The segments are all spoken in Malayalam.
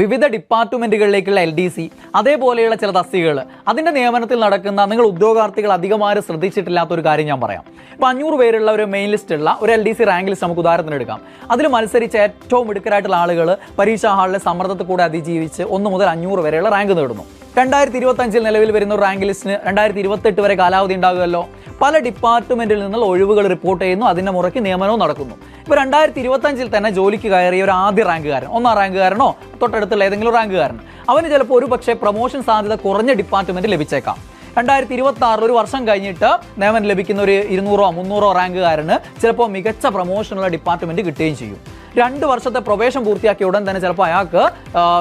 വിവിധ ഡിപ്പാർട്ട്മെന്റുകളിലേക്കുള്ള എൽ ഡി സി അതേപോലെയുള്ള ചില തസ്തികകൾ അതിന്റെ നിയമനത്തിൽ നടക്കുന്ന നിങ്ങൾ ഉദ്യോഗാർത്ഥികൾ അധികമായി ശ്രദ്ധിച്ചിട്ടില്ലാത്ത ഒരു കാര്യം ഞാൻ പറയാം. ഇപ്പൊ അഞ്ഞൂറ് പേരുള്ള ഒരു മെയിൻ ലിസ്റ്റ് ഉള്ള ഒരു L D C rank list നമുക്ക് ഉദാഹരണത്തിന് എടുക്കാം. അതിൽ മത്സരിച്ച ഏറ്റവും മിടുക്കരായിട്ടുള്ള ആളുകൾ പരീക്ഷാ ഹാളിലെ സമ്മർദ്ദത്തിൽ കൂടെ അതിജീവിച്ച് ഒന്ന് മുതൽ അഞ്ഞൂറ് വരെയുള്ള റാങ്ക് നേടുന്നു. രണ്ടായിരത്തി ഇരുപത്തി അഞ്ചിൽ നിലവിൽ വരുന്ന റാങ്ക് ലിസ്റ്റിന് രണ്ടായിരത്തി ഇരുപത്തെട്ട് വരെ കാലാവധി ഉണ്ടാകുമല്ലോ. പല ഡിപ്പാർട്ട്മെന്റിൽ നിന്നുള്ള ഒഴിവുകൾ റിപ്പോർട്ട് ചെയ്യുന്നു അതിന്റെ മുറയ്ക്ക് നിയമനവും നടക്കുന്നു. ഇപ്പൊ രണ്ടായിരത്തി ഇരുപത്തി അഞ്ചിൽ തന്നെ ജോലിക്ക് കയറിയ ഒരു ആദ്യ റാങ്കുകാരൻ ഒന്നാം റാങ്കുകാരനോ തൊട്ടടുത്തുള്ള ഏതെങ്കിലും റാങ്കുകാരൻ അവന് ചിലപ്പോൾ ഒരു പക്ഷേ പ്രൊമോഷൻ സാധ്യത കുറഞ്ഞ ഡിപ്പാർട്ട്മെന്റ് ലഭിച്ചേക്കാം. രണ്ടായിരത്തി ഇരുപത്തി ആറിൽ ഒരു വർഷം കഴിഞ്ഞിട്ട് നിയമനം ലഭിക്കുന്ന ഒരു ഇരുന്നൂറോ മുന്നൂറോ റാങ്കുകാരന് ചിലപ്പോൾ മികച്ച പ്രൊമോഷനുള്ള ഡിപ്പാർട്ട്മെന്റ് കിട്ടുകയും ചെയ്യും. രണ്ട് വർഷത്തെ പ്രൊബേഷൻ പൂർത്തിയാക്കിയ ഉടൻ തന്നെ ചിലപ്പോൾ അയാൾക്ക്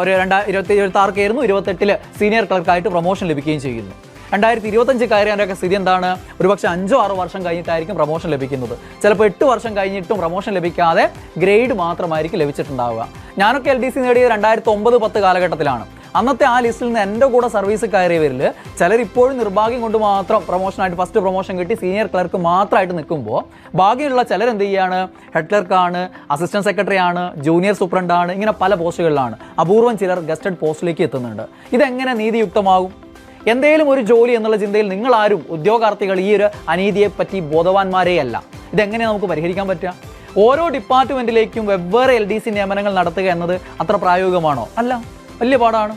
ഒരു രണ്ടായിരത്തി ഇരുപത്തി ആർക്കായിരുന്നു ഇരുപത്തെട്ടിൽ സീനിയർ ക്ലർക്കായിട്ട് പ്രൊമോഷൻ ലഭിക്കുകയും ചെയ്യുന്നു. രണ്ടായിരത്തി ഇരുപത്തഞ്ച് കയറിയവരൊക്കെ സ്ഥിതി എന്താണ്? ഒരുപക്ഷെ അഞ്ചോ ആറോ വർഷം കഴിഞ്ഞിട്ടായിരിക്കും പ്രൊമോഷൻ ലഭിക്കുന്നത്. ചിലപ്പോൾ എട്ട് വർഷം കഴിഞ്ഞിട്ടും പ്രൊമോഷൻ ലഭിക്കാതെ ഗ്രേഡ് മാത്രമായിരിക്കും ലഭിച്ചിട്ടുണ്ടാവുക. ഞാനൊക്കെ എൽ ഡി സി നേടിയത് രണ്ടായിരത്തി ഒമ്പത് പത്ത് കാലഘട്ടത്തിലാണ്. അന്നത്തെ ആ ലിസ്റ്റിൽ നിന്ന് എന്റെ കൂടെ സർവീസ് കയറിയവരിൽ ചിലർ ഇപ്പോഴും നിർഭാഗ്യം കൊണ്ട് മാത്രം പ്രൊമോഷനായിട്ട് ഫസ്റ്റ് പ്രൊമോഷൻ കിട്ടി സീനിയർ ക്ലർക്ക് മാത്രമായിട്ട് നിൽക്കുമ്പോൾ ബാക്കിയുള്ള ചിലർ എന്ത് ചെയ്യാണ്? ഹെഡ് ക്ലർക്കാണ് അസിസ്റ്റന്റ് സെക്രട്ടറി ആണ് ജൂനിയർ സൂപ്രണ്ടാണ് ഇങ്ങനെ പല പോസ്റ്റുകളിലാണ് അപൂർവം ചിലർ ഗസ്റ്റഡ് പോസ്റ്റിലേക്ക് എത്തുന്നുണ്ട്. ഇതെങ്ങനെ നീതിയുക്തമാകും? എന്തേലും ഒരു ജോലി എന്നുള്ള ചിന്തയിൽ നിങ്ങൾ ആരും ഉദ്യോഗാർത്ഥികൾ ഈ ഒരു അനീതിയെ പറ്റി ബോധവാന്മാരേ അല്ല ഇതെങ്ങനെ നമുക്ക് പരിഹരിക്കാൻ പറ്റുക? ഓരോ ഡിപ്പാർട്ട്മെന്റിലേക്കും വെവ്വേറെ എൽ ഡി സി നിയമനങ്ങൾ നടത്തുക എന്നത് അത്ര പ്രായോഗികമാണോ? അല്ല വലിയ പാടാണ്.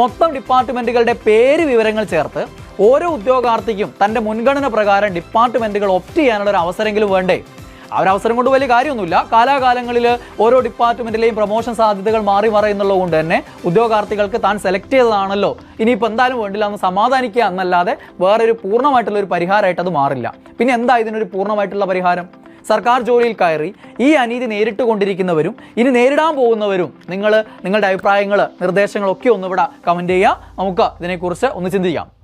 മൊത്തം ഡിപ്പാർട്ട്മെന്റുകളുടെ പേര് വിവരങ്ങൾ ചേർത്ത് ഓരോ ഉദ്യോഗാർത്ഥിക്കും തന്റെ മുൻഗണന പ്രകാരം ഡിപ്പാർട്ട്മെന്റുകൾ ഒപ്റ്റ് ചെയ്യാനുള്ള ഒരു അവസരമെങ്കിലും വേണ്ടേ? ഒരു അവസരം കൊണ്ട് വലിയ കാര്യമൊന്നുമില്ല. കാലാകാലങ്ങളിൽ ഓരോ ഡിപ്പാർട്ട്മെന്റിലെയും പ്രൊമോഷൻ സാധ്യതകൾ മാറി മറയുന്നുള്ളത് കൊണ്ട് തന്നെ ഉദ്യോഗാർത്ഥികൾക്ക് താൻ സെലക്ട് ചെയ്തതാണല്ലോ. ഇനിയിപ്പോൾ എന്തായാലും വേണ്ടില്ല എന്ന് സമാധാനിക്കുക എന്നല്ലാതെ വേറൊരു പൂർണമായിട്ടുള്ള ഒരു പരിഹാരമായിട്ട് അത് മാറില്ല. പിന്നെ എന്താ ഇതിനൊരു പൂർണമായിട്ടുള്ള പരിഹാരം? സർക്കാർ ജോലിയിൽ കയറി ഈ അനീതി നേരിട്ട് കൊണ്ടിരിക്കുന്നവരും ഇനി നേരിടാൻ പോകുന്നവരും നിങ്ങൾ നിങ്ങളുടെ അഭിപ്രായങ്ങൾ നിർദ്ദേശങ്ങളൊക്കെ ഒന്നിവിടെ കമന്റ് ചെയ്യുക. നമുക്ക് ഇതിനെക്കുറിച്ച് ഒന്ന് ചിന്തിക്കാം.